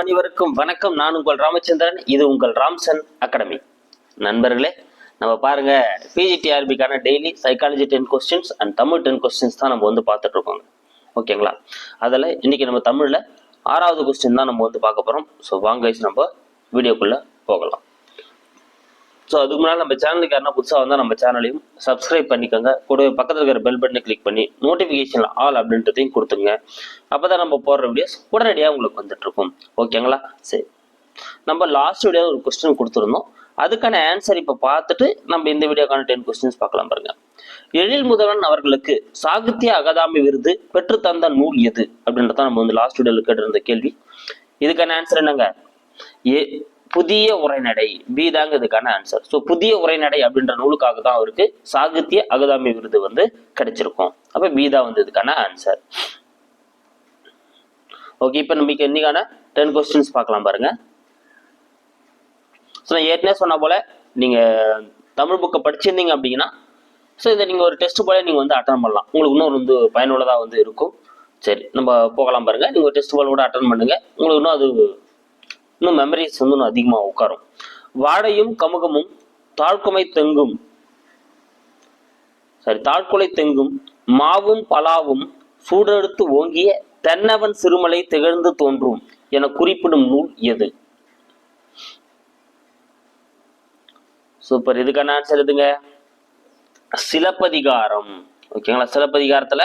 அனைவருக்கும் வணக்கம். நான் உங்கள் ராமச்சந்திரன். இது உங்கள் ராம்சன் அகாடமி. நண்பர்களே நம்ம பாருங்க பிஜிடிஆர்பிக்கான daily psychology ten questions and Tamil ten questions தான் நம்ம வந்து பார்த்துட்டு இருக்கோங்க. ஓகேங்களா? அதில் இன்னைக்கு நம்ம தமிழில் ஆறாவது கொஸ்டின் தான் நம்ம வந்து பார்க்க போகிறோம் ஸோ வாங்க நம்ம வீடியோக்குள்ளே போகலாம். ஸோ அதுக்கு முன்னால் நம்ம சேனலுக்கு யாருன்னா புதுசாக வந்தால் நம்ம சேனலையும் சப்ஸ்கிரைப் பண்ணிக்கோங்க. கூடவே பக்கத்தில் இருக்கிற பெல் பட்டனை கிளிக் பண்ணி நோட்டிஃபிகேஷன் ஆல் அப்படின்றதையும் கொடுத்துங்க அப்போ தான் நம்ம போடுற வீடியோஸ் உடனடியாக உங்களுக்கு வந்துட்டுருக்கும் ஓகேங்களா சரி. நம்ம லாஸ்ட் வீடியோ ஒரு கொஸ்டின் கொடுத்துருந்தோம். அதுக்கான ஆன்சர் இப்போ பார்த்துட்டு நம்ம இந்த வீடியோக்கான டென் கொஸ்டின்ஸ் பார்க்கலாம் பாருங்க. எழில் முதல்வன் அவர்களுக்கு சாகித்ய அகாதாமி விருது பெற்று தந்த நூல் எது? அப்படின்றத நம்ம வந்து லாஸ்ட் வீடியோவில் கேட்டிருந்த கேள்வி. இதுக்கான ஆன்சர் என்னங்க? ஏ புதிய உரைநடை பி தாங்க இதுக்கான ஆன்சர் ஸோ புதிய உரைநடை அப்படின்ற நூலுக்காக தான் அவருக்கு சாகித்ய அகதாமி விருது வந்து கிடைச்சிருக்கும். அப்ப பி தான் வந்து இதுக்கான ஆன்சர் ஓகே இப்போ நமக்கு இன்னைக்கான டென் கொஸ்டின்ஸ் பார்க்கலாம் பாருங்க. ஸோ நான் ஏற்கனவே சொன்ன போல நீங்க தமிழ் புக்கை படிச்சிருந்தீங்க அப்படின்னா ஸோ இதை நீங்கள் ஒரு டெஸ்ட் போல நீங்கள் வந்து அட்டன் பண்ணலாம். உங்களுக்கு இன்னும் வந்து பயனுள்ளதாக வந்து இருக்கும். சரி நம்ம போகலாம் பாருங்க. நீங்கள் ஒரு டெஸ்ட் போல கூட அட்டன் பண்ணுங்க. உங்களுக்கு இன்னும் அது இன்னும் மெமரிஸ் வந்து இன்னும் அதிகமாக உட்காரும். வாடையும் கமுகமும் தாழ்குமை தெங்கும். சரி தாழ்குலை தெங்கும். மாவும் பலாவும் சூடெடுத்து ஓங்கிய தென்னவன் சிறுமலை திகழ்ந்து தோன்றும் என குறிப்பிடும் நூல் எது? சூப்பர் இதுக்கான ஆன்சர் எதுங்க? சிலப்பதிகாரம். ஓகேங்களா சிலப்பதிகாரத்துல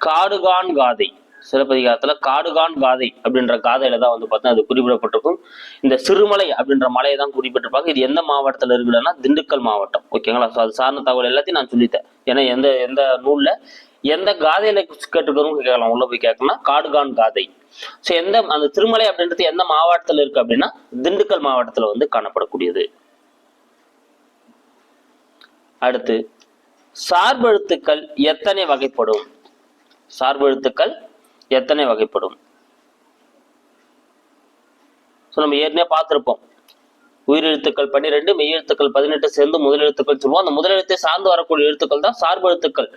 காடுகான் காதை. சிலப்பதிகாரத்துல காடுகான் காதை அப்படின்ற காதையில தான் வந்து பார்த்தா அது குறிப்பிடப்பட்டிருக்கும். இந்த சிறுமலை அப்படின்ற மலையை தான் குறிப்பிட்டிருப்பாங்க. இது எந்த மாவட்டத்துல இருக்குதுன்னா திண்டுக்கல் மாவட்டம். ஓகேங்களா ஸோ அது சார்ந்த தகவல் எல்லாத்தையும் நான் சொல்லிட்டேன். ஏன்னா எந்த எந்த நூல்ல எந்த காதையில கேட்டுக்கிறோம் கேட்கலாம். உள்ள போய் கேட்கணும்னா காடுகான் காதை. ஸோ எந்த அந்த திருமலை அப்படின்றது எந்த மாவட்டத்துல இருக்கு அப்படின்னா திண்டுக்கல் மாவட்டத்துல வந்து காணப்படக்கூடியது. அடுத்து சார்பெழுத்துக்கள் எத்தனை வகைப்படும்? சார்பெழுத்துக்கள் எத்தனை வகைப்படும்? ஸோ நம்ம ஏற்கனவே பார்த்துருப்போம். உயிரெழுத்துக்கள் பன்னிரெண்டு மெய்யெழுத்துக்கள் பதினெட்டு சேர்ந்து முதலெழுத்துக்கள் சொல்லுவோம். அந்த முதலெழுத்தை சார்ந்து வரக்கூடிய எழுத்துக்கள் தான் சார்பெழுத்துக்கள்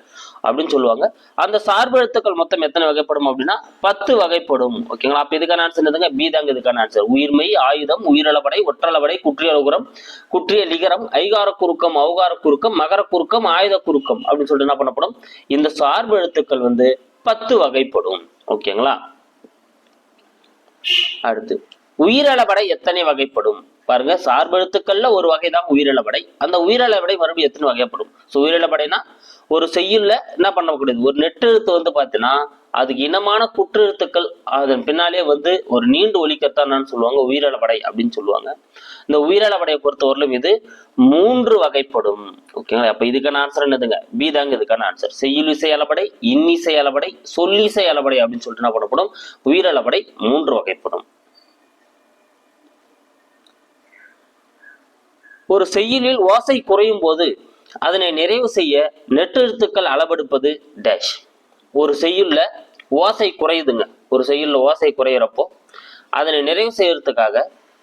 அப்படின்னு சொல்லுவாங்க. அந்த சார்பு எழுத்துக்கள் மொத்தம் எத்தனை வகைப்படும் அப்படின்னா பத்து வகைப்படும். ஓகேங்களா அப்ப இதுக்கான ஆன்சர் என்னதுங்க? பீதாங்க இதுக்கான ஆன்சர் உயிர்மை ஆயுதம் உயிரளபடை ஒற்றளபடை குற்றியலுகுரம் குற்றிய லிகரம் ஐகார குறுக்கம் அவுகார குறுக்கம் மகர குறுக்கம் ஆயுத குறுக்கம் அப்படின்னு சொல்லிட்டு என்ன பண்ணப்படும்? இந்த சார்பு எழுத்துக்கள் வந்து பத்து வகைப்படும். ஓகேங்களா? அடுத்து உயிரளபடை எத்தனை வகைப்படும்? பாருங்க சார்பெழுத்துக்கள்ல ஒரு வகை தான் அந்த உயிரிழப்படை மறுபடியும் எத்தனை வகைப்படும்? ஸோ உயிரிழப்படைனா ஒரு செய்யுள்ள என்ன பண்ணக்கூடியது? ஒரு நெட்டெழுத்து வந்து பார்த்தீங்கன்னா அதுக்கு இனமான குற்றெழுத்துக்கள் அதன் பின்னாலே வந்து ஒரு நீண்டு ஒலிக்கத்தான் சொல்லுவாங்க உயிரிழப்படை அப்படின்னு சொல்லுவாங்க. இந்த உயிரிழப்படையை பொறுத்தவரையிலும் இது மூன்று வகைப்படும். ஓகேங்களா அப்ப இதுக்கான ஆன்சர் என்னதுங்க? பி தாங்க இதுக்கான ஆன்சர் செய்யுள் இசை அளபடை இன்னிசை அளபடை சொல்லிசை அளபடை அப்படின்னு சொல்லிட்டு என்ன பண்ணப்படும்? உயிரிழப்படை மூன்று வகைப்படும். ஒரு செய்யுளில் ஓசை குறையும் போது அதனை நிறைவு செய்ய நெட்டெழுத்துக்கள் அளவெடுப்பது டேஷ் ஒரு செய்யுள்ல ஓசை குறையுதுங்க. ஒரு செய்யுள்ல ஓசை குறையிறப்போ அதனை நிறைவு செய்யறதுக்காக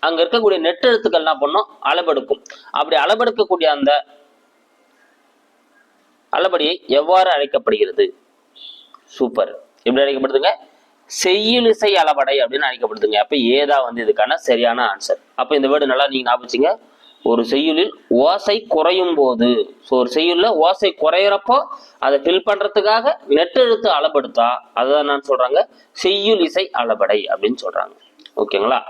அங்க இருக்கக்கூடிய நெட்டெழுத்துக்கள் என்ன பண்ணும்? அளவெடுக்கும். அப்படி அளவெடுக்கக்கூடிய அந்த அளபடியை எவ்வாறு அழைக்கப்படுகிறது? சூப்பர் எப்படி அழைக்கப்படுதுங்க? செய்யுளிசை அளபடை அப்படின்னு அழைக்கப்படுதுங்க. அப்ப ஏதா வந்து இதுக்கான சரியான ஆன்சர் அப்ப இந்த வேர்டு நல்லா நீங்க ஞாபகம் ஒரு செய்யுளில் ஓசை குறையும் போது ஸோ ஒரு செய்யுளில் ஓசை குறையிறப்போ அதை ஃபில் பண்றதுக்காக நெட்டெழுத்து அளபடுத்தா அதுதான் நான் சொல்றாங்க. செய்யுள் இசை அளபடை அப்படின்னு சொல்றாங்க. ஓகேங்களா?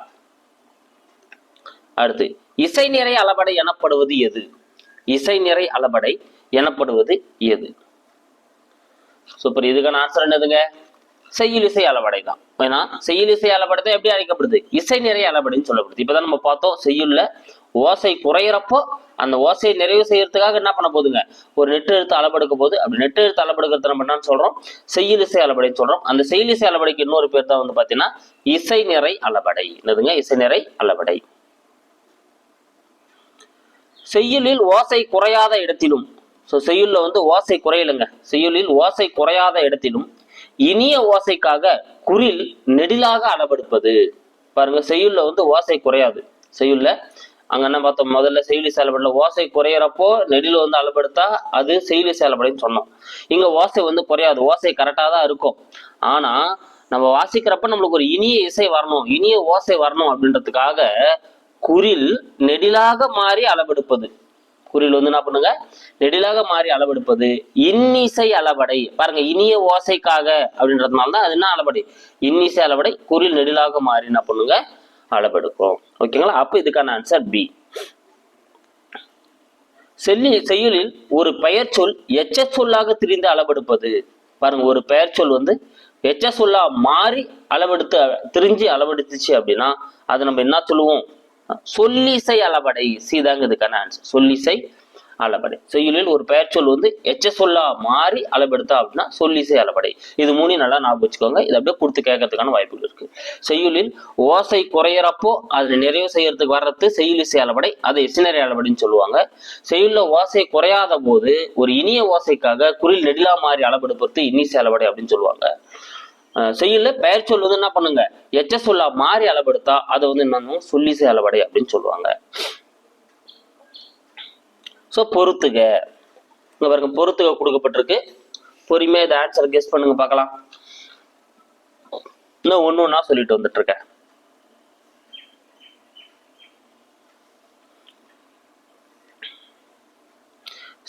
அடுத்து இசை நிறை அளபடை எனப்படுவது எது? இசை நிறை அளபடை எனப்படுவது எது? சூப்பர் இதுக்கான ஆன்சர் என்னதுங்க? செய்யுள் இசை அளபடை தான் ஏன்னா செய்யுள் இசை அளபடை தான் எப்படி அழைக்கப்படுது? இசை நிறை அளபடைன்னு சொல்லப்படுது. இப்பதான் நம்ம பார்த்தோம் செய்யுள்ல ஓசை குறையிறப்போ அந்த ஓசையை நிறைவு செய்யறதுக்காக என்ன பண்ண போகுதுங்க? ஒரு நெட்டு எழுத்து அளபெடுக்க போது அப்படி நெட்டு எழுத்து அளபெடுக்கிறது நம்ம என்னன்னு சொல்றோம்? செய்யுள் இசை அளபடைன்னு சொல்றோம். அந்த செய்யுள் இசை அளபடைக்கு இன்னொரு பேர் தான் வந்து பாத்தீங்கன்னா இசை நிறை அளபடை என்னதுங்க? இசை நிறை அளபடை செய்யுளில் ஓசை குறையாத இடத்திலும் ஸோ செய்யுளில் வந்து ஓசை குறையலுங்க. செய்யுளில் ஓசை குறையாத இடத்திலும் இனிய ஓசைக்காக குரில் நெடிலாக அளவெடுப்பது. பாருங்க செய்யுள்ல வந்து ஓசை குறையாது. செய்யுள்ல அங்க என்ன பார்த்தோம்? முதல்ல செயலி செயல்படல ஓசை குறையிறப்போ நெடில் வந்து அளவெடுத்தா அது செயலி செயல்படைன்னு சொன்னோம். இங்க ஓசை வந்து குறையாது. ஓசை கரெக்டாக தான் இருக்கும். ஆனா நம்ம வாசிக்கிறப்ப நம்மளுக்கு ஒரு இனிய இசை வரணும். இனிய ஓசை வரணும் அப்படின்றதுக்காக குரில் நெடிலாக மாறி அளவெடுப்பது. குறியில் வந்து என்ன பண்ணுங்க? நெடிலாக மாறி அளவெடுப்பது இன்னிசை அளவடை. பாருங்க இனிய ஓசைக்காக அப்படின்றதுனால தான் அது என்ன அளவடை? இன்னிசை அளவடை குறியில் நெடிலாக மாறி என்ன பண்ணுங்க? அளவெடுக்கும். ஓகேங்களா? அப்ப இதுக்கான ஆன்சர் பி செல்லி செய்யுளில் ஒரு பெயர் சொல் எச்ச சொல்லாக திரிந்து அளவெடுப்பது. பாருங்க ஒரு பெயர் சொல் வந்து எச்ச சொல்லா மாறி அளவெடுத்து திரிஞ்சு அளவெடுத்துச்சு அப்படின்னா அதை நம்ம என்ன சொல்லுவோம்? சொல்லிசை அளபடை. சிதாங்க இதுக்கான ஆன்சர் சொல்லிசை அளபடை. செய்யுளில் ஒரு பெயர் சொல் வந்து எச்ச சொல்லா மாறி அளபெடுத்தா அப்படின்னா சொல்லிசை அளபடை. இது மூணையும் நல்லா ஞாபகம் வச்சுக்கோங்க. இது அப்படியே கொடுத்து கேட்கறதுக்கான வாய்ப்புகள் இருக்கு. செய்யுளில் ஓசை குறையறப்போ அது நிறைவு செய்யறதுக்கு வர்றது செய்யுளிசை அளபடை. அதை இசைநறை அளவடைன்னு சொல்லுவாங்க. செய்யுள்ள ஓசை குறையாத போது ஒரு இனிய ஓசைக்காக குரில் நெடிலா மாறி அளவெடுப்பது இனிசை அளவடை அப்படின்னு சொல்லுவாங்க. செய்யல பெயர் சொல் வந்து என்ன பண்ணுங்க? எச்ச சொல்லா மாறி அளவெடுத்தா அதை வந்து என்னன்னு சொல்லிசை அளவடை அப்படின்னு சொல்லுவாங்க. ஸோ பொறுத்துக. இங்க பாருங்க பொறுத்துக கொடுக்கப்பட்டிருக்கு. பொறுமையா இந்த ஆன்சர் கெஸ் பண்ணுங்க பார்க்கலாம். இன்னும் ஒன்று ஒன்றா சொல்லிட்டு வந்துட்டு இருக்கேன்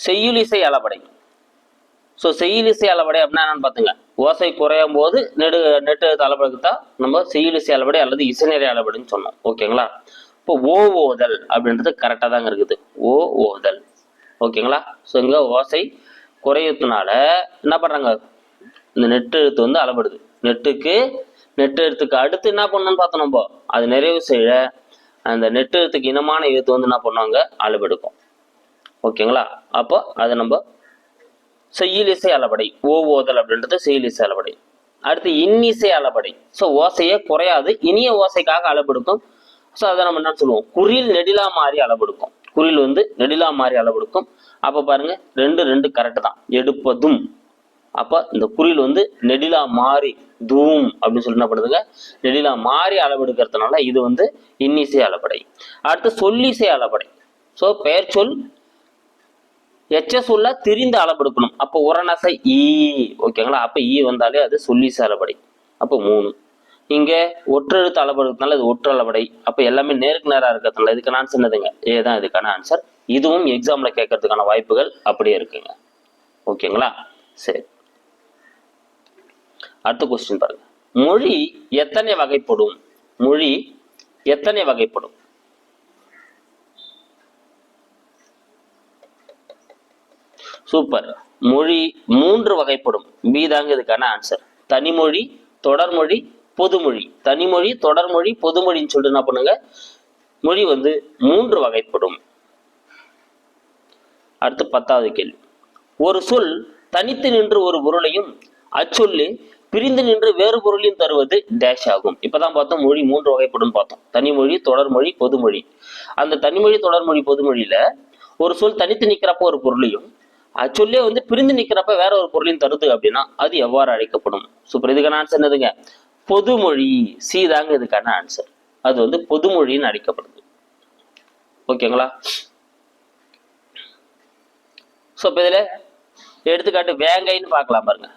செய்யுளிசை அளவடை. ஸோ செய்யுளிசை அளவடை அப்படின்னா என்னன்னு பார்த்துங்க. ஓசை குறையும் போது நெடு நெட்டு அளவடைக்கு தான் நம்ம செய்யுளிசை அளவடை அல்லது இசைநெறி அளபடின்னு சொன்னோம். ஓகேங்களா? இப்போ ஓ ஓதல் அப்படின்றது கரெக்டாக தாங்க இருக்குது. ஓ ஓதல். ஓகேங்களா? ஸோ இங்கே ஓசை குறையத்துனால என்ன பண்ணுறாங்க இந்த நெட்டு எழுத்து வந்து அளபடுது நெட்டுக்கு நெட்டு எழுத்துக்கு அடுத்து என்ன பண்ணணும்னு பார்த்தோம் நம்ம? அது நிறைவு செய்ய அந்த நெட்டு எழுத்துக்கு இனமான எழுத்து வந்து என்ன பண்ணுவாங்க? அளவெடுக்கும். ஓகேங்களா? அப்போ அதை நம்ம செய்யுளிசை அளபடை ஓவோதல் அப்படின்றது செய்யிலிசை அளபடை. அடுத்து இன்னிசை அளபடை. ஸோ ஓசையே குறையாது. இனிய ஓசைக்காக அளபெடுக்கும் ஸோ அதை நம்ம என்ன சொல்லுவோம்? குறில் நெடிலா மாறி அளபெடுக்கும் குறில் வந்து நெடிலா மாறி அளவெடுக்கும். அப்போ பாருங்க ரெண்டு ரெண்டு கரெக்டு தான். எடுப்பதும். அப்போ இந்த குறில் வந்து நெடிலா மாறி தூம் அப்படின்னு சொல்லி என்ன பண்ணுதுங்க? நெடிலா மாறி அளவெடுக்கிறதுனால இது வந்து இன்னிசை அளபடை. அடுத்து சொல்லிசை அளபடை. ஸோ பெயர் சொல் எச்ச உள்ள திரிந்து அளபெடுக்கணும் அப்போ உரணசை e, ஈ ஓகேங்களா அப்போ ஈ e வந்தாலே அது சொல்லி அளபடை அப்போ மூணு. இங்கே ஒற்றெழுத்து அளபெடுக்கிறதுனால இது ஒற்று அளபடை அப்போ எல்லாமே நேருக்கு நேராக இருக்கிறதுனால இதுக்கான ஆன்சர் என்னதுங்க? ஏ தான் இதுக்கான ஆன்சர் இதுவும் எக்ஸாமில் கேட்கறதுக்கான வாய்ப்புகள் அப்படியே இருக்குங்க. ஓகேங்களா சரி. அடுத்த கொஸ்டின் பாருங்க. மொழி எத்தனை வகைப்படும்? மொழி எத்தனை வகைப்படும்? சூப்பர். மொழி மூன்று வகைப்படும். பி தாங்க இதுக்கான ஆன்சர் தனிமொழி தொடர்மொழி பொதுமொழி. தனிமொழி தொடர்மொழி பொதுமொழின்னு சொல்லிட்டு என்ன பண்ணுங்க? மொழி வந்து மூன்று வகைப்படும். அடுத்து பத்தாவது கேள்வி. ஒரு சொல் தனித்து நின்று ஒரு பொருளையும் அச்சொல்லு பிரிந்து நின்று வேறு பொருளையும் தருவது டேஷ் ஆகும். இப்பதான் பார்த்தோம் மொழி மூன்று வகைப்படும் பார்த்தோம். தனிமொழி தொடர்மொழி பொதுமொழி. அந்த தனிமொழி தொடர்மொழி பொதுமொழியில ஒரு சொல் தனித்து நிற்கிறப்ப ஒரு பொருளையும் அச்சொல்லே வந்து பிரிந்து நிற்கிறப்ப வேற ஒரு பொருளையும் தருது அப்படின்னா அது எவ்வாறு அழைக்கப்படும்? சூப்பர் இதுக்கான ஆன்சர் என்னதுங்க? பொதுமொழி சி தாங்க இதுக்கான ஆன்சர் அது வந்து பொதுமொழின்னு அழைக்கப்படுது. ஓகேங்களா? ஸோ இப்போ இதில் எடுத்துக்காட்டு வேங்கைன்னு பார்க்கலாம் பாருங்க.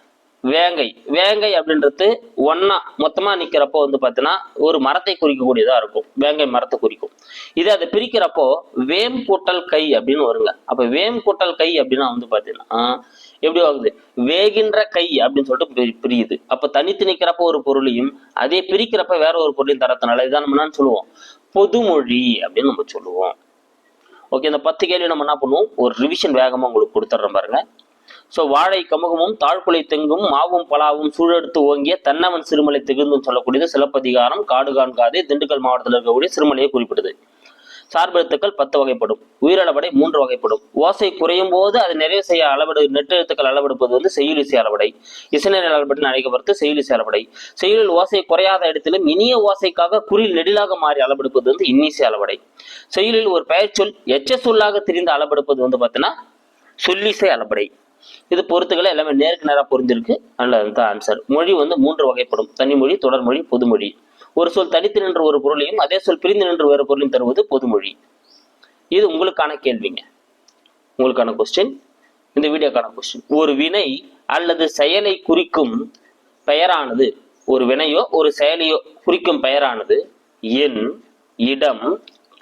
வேங்கை. வேங்கை அப்படின்றது ஒன்னா மொத்தமா நிக்கிறப்போ வந்து பார்த்தீங்கன்னா ஒரு மரத்தை குறிக்கக்கூடியதா இருக்கும். வேங்கை மரத்தை குறிக்கும். இதே அதை பிரிக்கிறப்போ வேம் கூட்டல் கை அப்படின்னு வருங்க. அப்ப வேம் கூட்டல் கை அப்படின்னா வந்து பாத்தீங்கன்னா எப்படி ஆகுது வேகின்ற கை அப்படின்னு சொல்லிட்டு பிரியுது. அப்ப தனித்து நிக்கிறப்ப ஒரு பொருளையும் அதே பிரிக்கிறப்ப வேற ஒரு பொருளையும் தரத்தினால இதான் நம்ம சொல்லுவோம்? பொதுமொழி அப்படின்னு நம்ம சொல்லுவோம். ஓகே இந்த பத்து கேள்வி நம்ம என்ன பண்ணுவோம்? ஒரு ரிவிஷன் வேகமா உங்களுக்கு கொடுத்துட்றோம் பாருங்க. ஸோ வாழை கமுகமும் தாழ்குலை தெங்கும் மாவும் பலாவும் சூழெடுத்து ஓங்கிய தன்னவன் சிறுமலை திகழ்ந்தும் சொல்லக்கூடியது சிலப்பதிகாரம் காடுகான்காதே திண்டுக்கல் மாவட்டத்தில் இருக்கக்கூடிய சிறுமலையை குறிப்பிடுது சார்பெழுத்துக்கள் பத்து வகைப்படும். உயிரளவடை மூன்று வகைப்படும். ஓசை குறையும் போது அது நிறைவு செய்ய அளவெடு நெட்டெழுத்துக்கள் அளவெடுப்பது வந்து செயலிசை அளவடை. இசைநிலை அளவெடுன்னு அழைக்கப்படுத்து செயலிசை அளவடை. செயலில் ஓசை குறையாத இடத்திலும் இனிய ஓசைக்காக குறில் நெடிலாக மாறி அளவெடுப்பது வந்து இன்னிசை அளவடை. செயலில் ஒரு பெயர் சொல் எச்ச சொல்லாக தெரிந்து அளவெடுப்பது வந்து பார்த்தீங்கன்னா சொல்லிசை அளபடை இது பொறுத்துக்களை எல்லாமே நேருக்கு நேராக பொருந்திருக்கு நல்லது ஆன்சர் மொழி வந்து மூன்று வகைப்படும். தனிமொழி தொடர்மொழி பொதுமொழி. ஒரு சொல் தனித்து நின்ற ஒரு பொருளையும் அதே சொல் பிரிந்து நின்ற வேறு பொருளையும் தருவது பொதுமொழி. இது உங்களுக்கான கேள்விங்க. உங்களுக்கான கொஸ்டின் இந்த வீடியோக்கான கொஸ்டின் ஒரு வினை அல்லது செயலை குறிக்கும் பெயரானது ஒரு வினையோ ஒரு செயலையோ குறிக்கும் பெயரானது எண் இடம்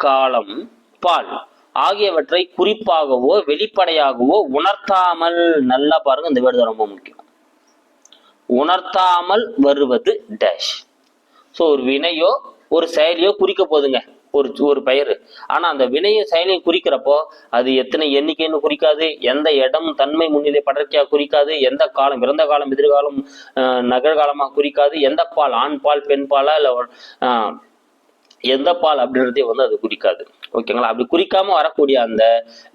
காலம் பால். ஆகியவற்றை குறிப்பாகவோ வெளிப்படையாகவோ உணர்த்தாமல் நல்லா பாருங்க இந்த வேர்டு தான் ரொம்ப முக்கியம். உணர்த்தாமல் வருவது டேஷ் ஸோ ஒரு வினையோ ஒரு செயலியோ குறிக்க போதுங்க ஒரு ஒரு பெயர். ஆனா அந்த வினையும் செயலையும் குறிக்கிறப்போ அது எத்தனை எண்ணிக்கைன்னு குறிக்காது எந்த இடம் தன்மை முன்னிலை படர்ச்சியா குறிக்காது எந்த காலம் இறந்த காலம் எதிர்காலம் அஹ், குறிக்காது எந்த பால் ஆண் பால் பெண் பாலா இல்லை எந்த பால் அப்படின்றதே வந்து அது குறிக்காது. ஓகேங்களா? அப்படி குறிக்காம வரக்கூடிய அந்த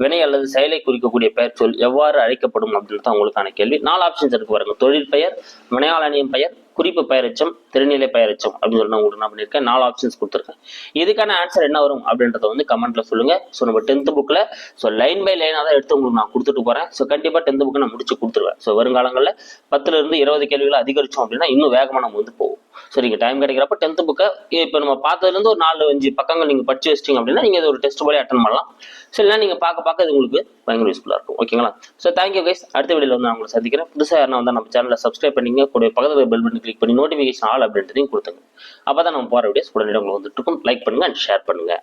வினை அல்லது செயலை குறிக்கக்கூடிய பெயர் சொல் எவ்வாறு அழைக்கப்படும் அப்படின்னு தான் உங்களுக்கான கேள்வி. நாலு ஆப்ஷன்ஸ் இருக்கு பாருங்க. தொழில் பெயர் வினையாளனியின் பெயர் குறிப்பு பெயரச்சம் திருநிலை பெயரச்சம் அப்படின்னு சொல்லி நான் உங்களுக்கு என்ன பண்ணியிருக்கேன். நாலு ஆப்ஷன்ஸ் கொடுத்துருக்கேன். இதுக்கான ஆன்சர் என்ன வரும் அப்படின்றத வந்து கமெண்ட்ல சொல்லுங்க. ஸோ நம்ம டென்த் புக்கில் ஸோ லைன் பை லைனாக தான் எடுத்து உங்களுக்கு நான் கொடுத்துட்டு போகிறேன் ஸோ கண்டிப்பாக டென்த் புக்கை நான் முடிச்சு கொடுத்துருவேன். ஸோ வருங்காலங்களில் பத்துல இருந்து இருபது கேள்விகளை அதிகரிச்சோம் அப்படின்னா இன்னும் வேகமாக நம்ம வந்து போவோம். ஸோ டைம் கிடைக்கிறப்ப டென்த் புக்கை இப்போ நம்ம பார்த்ததுலேருந்து ஒரு நாலு அஞ்சு பக்கங்கள் நீங்கள் படிச்சு வச்சிட்டிங்க அப்படின்னா நீங்கள் இது ஒரு டெஸ்ட் போல அட்டன் பண்ணலாம். ஸோ இல்லைன்னா நீங்கள் பார்க்க பார்க்க இது உங்களுக்கு பயங்கர யூஸ்ஃபுல்லாக இருக்கும். ஓகேங்களா ஸோ தேங்க்யூ கைஸ் அடுத்த வீடியோல வந்து நான் உங்களை சந்திக்கிறேன். புதுசாக யாரும் வந்து நம்ம சேனலில் சப்ஸ்கிரைப் பண்ணிங்க. கூட பக்கத்தில் பெல் பட்டன் கிளிக் பண்ணி நோட்டிஃபிகேஷன் ஆல் அப்படின்றதையும் கொடுத்துங்க அப்பதான் நம்ம போகிற வீடியோஸ் உடனே உங்களுக்கு வந்துட்டு இருக்கும். லைக் பண்ணுங்க அண்ட் ஷேர் பண்ணுங்க.